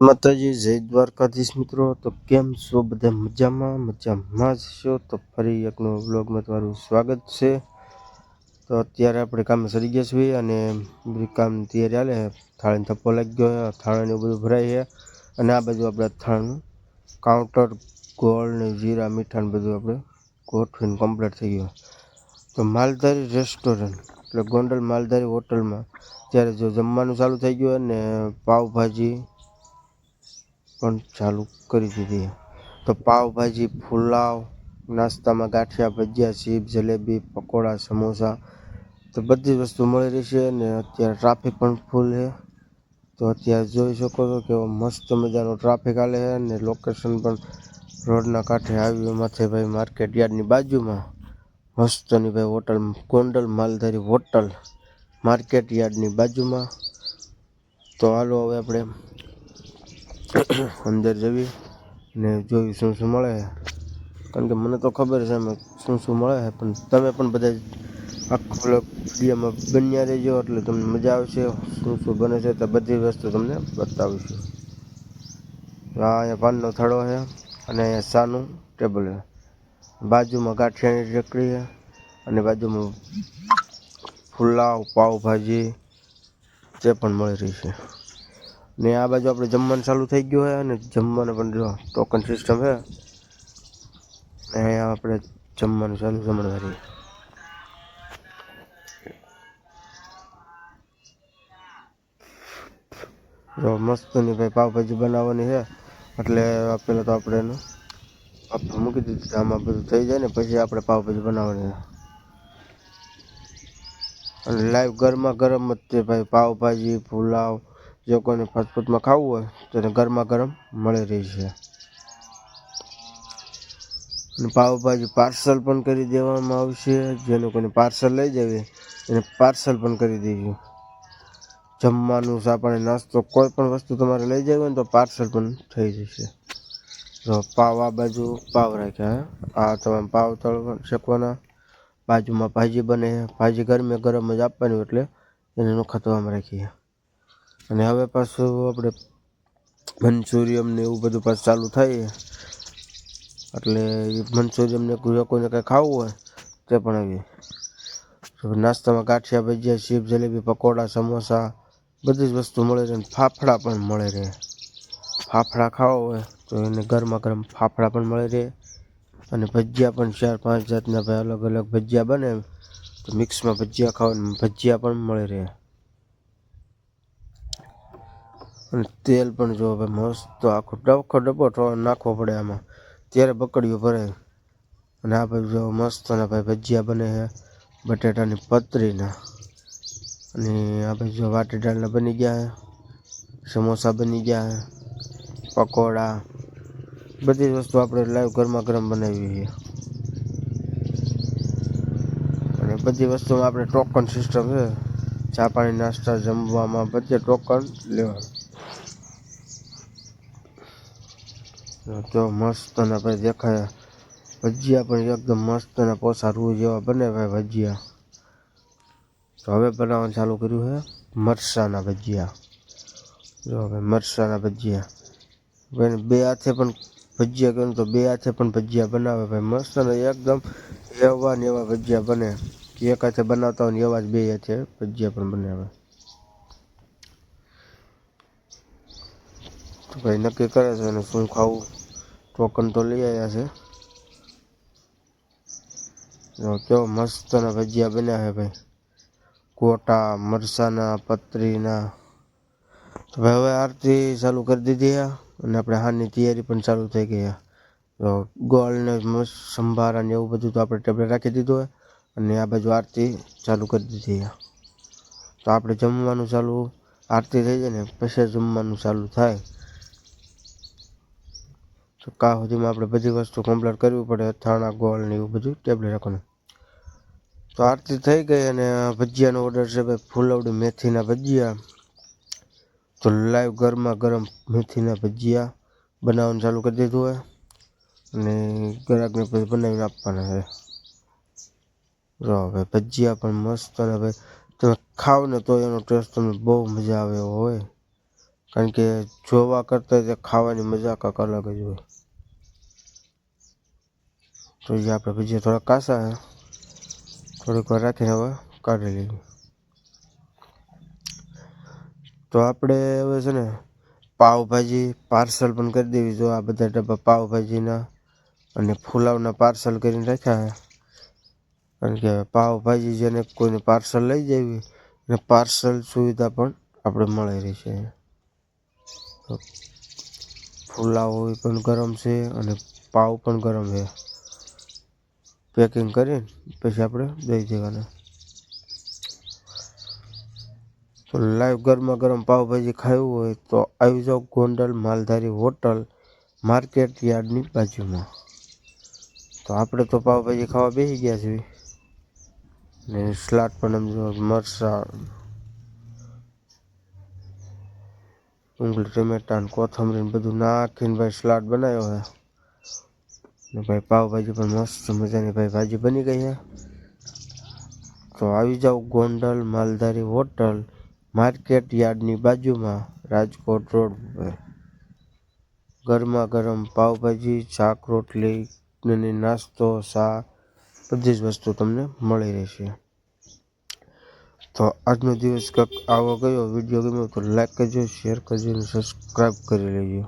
માતાજી, જય દ્વારકાધીશ મિત્રો. તો કેમ છો? બધા મજામાં? મજામાં જ છો? તો ફરી એકનો વ્લોગમાં તમારું સ્વાગત છે. તો અત્યારે આપણે કામે સરી ગયા છીએ અને બધું કામ તૈયારી છે થાળીને થપ્પો લાગી ગયો થાળાને બધું ભરાય છે. અને આ બાજુ આપણે થાળનું કાઉન્ટર ગોળ ને જીરા મીઠાને બધું આપણે ગોઠવીને કમ્પ્લીટ થઈ ગયું. તો માલધારી રેસ્ટોરન્ટ એટલે ગોંડલ માલધારી હોટલમાં ત્યારે જો જમવાનું ચાલુ થઈ ગયું અને પાવભાજી પણ ચાલુ કરી દીધી તો પાવભાજી, પુલાવ, નાસ્તામાં ગાંઠિયા ભજીયા ચીપ જલેબી, પકોડા, સમોસા, તો બધી વસ્તુ મળી રહેશે અને અત્યારે ટ્રાફિક પણ ફૂલ છે. તો અત્યારે જોઈ શકો છો કેવો મસ્ત મજાનો ટ્રાફિક હાલે છે અને લોકેશન પણ રોડના કાંઠે આવ્યું માથે ભાઈ માર્કેટ યાર્ડની બાજુમાં મસ્તની ભાઈ hotel, Gondal Maldhari hotel market યાર્ડની બાજુમાં. તો હાલો હવે આપણે અંદર જવી ને જોયું શું શું મળે. કારણ કે મને તો ખબર છે અમે શું શું મળે છે પણ તમે પણ બધા આખો વિડીયોમાં બન્યા રહેજો એટલે તમને મજા આવશે. શું શું બને છે તો બધી વસ્તુ તમને બતાવીશું. આ અહીંયા પાનનો થડો છે અને અહીંયા સાનું ટેબલ છે. બાજુમાં ગાંઠિયાની ચકડી છે અને બાજુમાં પુલાવ પાવભાજી જે પણ મળી રહી છે. ને આ બાજુ આપણે જમવાનું ચાલુ થઈ ગયું છે અને જમવાનું પણ જો ટોકન સિસ્ટમ છે. ને અહીંયા આપણે જમવાનું ચાલુ જમણવારી જો મસ્તની ભાઈ પાવભાજી બનાવવાની છે. એટલે પહેલાં તો આપણે એનું આપણે મૂકી દીધું આમાં બધું થઈ જાય ને પછી આપણે પાવભાજી બનાવવાની છે. અને લાઈવ ગરમા ગરમ જ તે ભાઈ. પાવભાજી, પુલાવ જો કોઈને ફાસ્ટફૂડમાં ખાવું હોય, તો એને ગરમા ગરમ મળી રહી છે. અને પાવભાજી પાર્સલ પણ કરી દેવામાં આવશે. જેને કોઈને પાર્સલ લઈ જવી, એને પાર્સલ પણ કરી દેજો. જમવાનું પાણી નાસ્તો કોઈ પણ વસ્તુ તમારે લઈ જવી હોય ને તો પાર્સલ પણ થઈ જશે. તો પાવ આ બાજુ પાવ રાખ્યા આ તમે પાવ તળ શકવાના. બાજુમાં ભાજી બને, ભાજી ગરમે ગરમ જ આપવાની એટલે એને નખાતવામાં રાખીએ. અને હવે પાછું આપણે મંચુરિયમ ને એવું બધું પાછું ચાલુ થાય. એટલે મન્ચુરિયમને કોઈને કંઈ ખાવું હોય, તે પણ આવી. નાસ્તામાં ગાંઠિયા ભજીયા, શીપ જલેબી, પકોડા, સમોસા, બધી જ વસ્તુ મળે છે અને ફાફડા પણ મળે રહે ફાફડા ખાવા હોય તો એને ગરમા ગરમ ફાફડા પણ મળે રહે અને ભજીયા પણ ચાર પાંચ જાતના ભાઈ અલગ અલગ ભજીયા બને તો મિક્સમાં ભજીયા ખાવા ભજીયા પણ મળે રહે અને તેલ પણ જો ભાઈ મસ્ત આખો ડબખો ડબ્બો નાખવો પડે આમાં. ત્યારે બકડીઓ ભરે. અને આ ભાઈ જો મસ્ત અને ભાઈ ભજીયા બને છે બટેટાની પતરીના. અને આ ભાઈ જો વાટી દાળના બની ગયા સમોસા બની ગયા પકોડા. બધી વસ્તુ આપણે લાઈવ ગરમા ગરમ બનાવી છે અને બધી વસ્તુમાં આપણે ટોકન સિસ્ટમ છે. ચા પાણી નાસ્તા જમવામાં બધે ટોકન લેવાનું. તો મસ્ત અને ભાઈ દેખાય. ભજીયા પણ એકદમ મસ્ત અને પોસા રૂ જેવા બને ભાઈ ભજીયા. તો હવે બનાવવાનું ચાલુ કર્યું છે મરસાના ભજીયા. જો હવે મરસાના ભજીયા. ભાઈ બે હાથે પણ ભજીયા કહ્યું તો બે હાથે પણ ભજીયા બનાવે ભાઈ. મસ્ત અને એકદમ એવા ને એવા ભજીયા બને. કે એક હાથે બનાવતા હોય ને એવા જ બે હાથે ભજીયા પણ બનાવે. તો ભાઈ નક્કી કરે છે અને શું ખાવું. ટોકન તો લઈ આવ્યા છે. જો કેવો મસ્તના ભજીયા બન્યા છે ભાઈ. કોટા મરસાના પતરીના. તો ભાઈ હવે આરતી ચાલુ કરી દીધી અને આપણે હારની તૈયારી પણ ચાલુ થઈ ગઈ તો ગોળ ને મસ્ત સંભારા ને એવું બધું તો આપણે ટેબલેટ રાખી દીધું હોય અને આ બાજુ આરતી ચાલુ કરી દીધી તો આપણે જમવાનું ચાલુ, આરતી થઈ જાય ને પછી જમવાનું ચાલુ થાય. તો કા સુધીમાં આપણે બધી વસ્તુ કમ્પ્લીટ કરવી પડે અથાણા ગોળ ને એવું બધું ટેબલેટ રાખવાનું. તો આરતી થઈ ગઈ અને ભજીયાનો ઓર્ડર છે ભાઈ ફૂલવડી મેથીના ભજીયા. તો લાઈવ ગરમા ગરમ મેથીના ભજીયા બનાવવાનું ચાલુ કરી દીધું હોય. અને ગ્રાહકને પછી બનાવીને આપવાના છે. જો ભાઈ ભજીયા પણ મસ્ત અને ભાઈ તમે ખાવ ને તો એનો ટેસ્ટ તમને બહુ મજા આવે એવો હોય. કારણ કે જોવા કરતાં ખાવાની મજા કાંક અલગ જ હોય. તો જે આપણે ભજીયા થોડા કાસા થોડીક વાર રાખીને હવે કાઢી લઈએ. તો આપણે હવે છે ને પાવભાજી પાર્સલ પણ કરી દેવી. જો આ બધા ડબ્બા પાવભાજીના અને ફુલાવના પાર્સલ કરીને રાખ્યા કારણ કે પાવભાજી જેને કોઈને પાર્સલ લઈ જવી અને પાર્સલ સુવિધા પણ આપણે મળી રહી છે. ફુલાવો પણ ગરમ છે અને પાવ પણ ગરમ છે. પેકિંગ કરીને પછી આપણે દઈ દેવાના તો લાઈવ ગરમા ગરમ પાવભાજી ખાવું હોય તો આવી જાઓ ગોંડલ માલધારી હોટલ માર્કેટ યાર્ડની બાજુમાં. તો આપણે તો પાવભાજી ખાવા બેસી ગયા છીએ. ને સલાડ પણ આમ જો મરચાં ડુંગળી ટમેટા ને કોથમરી ને બધું નાખીને ભાઈ સલાડ બનાવ્યો છે. ને ભાઈ પાવભાજી પણ મસ્ત મજાની ભાઈ ભાજી બની ગઈ છે. તો આવી જાઓ ગોંડલ માલધારી હોટલ માર્કેટ યાર્ડની બાજુમાં, રાજકોટ રોડ પર ગરમા ગરમ પાવભાજી, શાક રોટલી અને નાસ્તો ચા બધી જ વસ્તુ તમને મળી રહેશે. તો આજનો દિવસ કંઈક આવો ગયો, વીડિયો ગમ્યો તો લાઈક કરજો શેર કરજો અને સબસ્ક્રાઈબ કરી લેજો.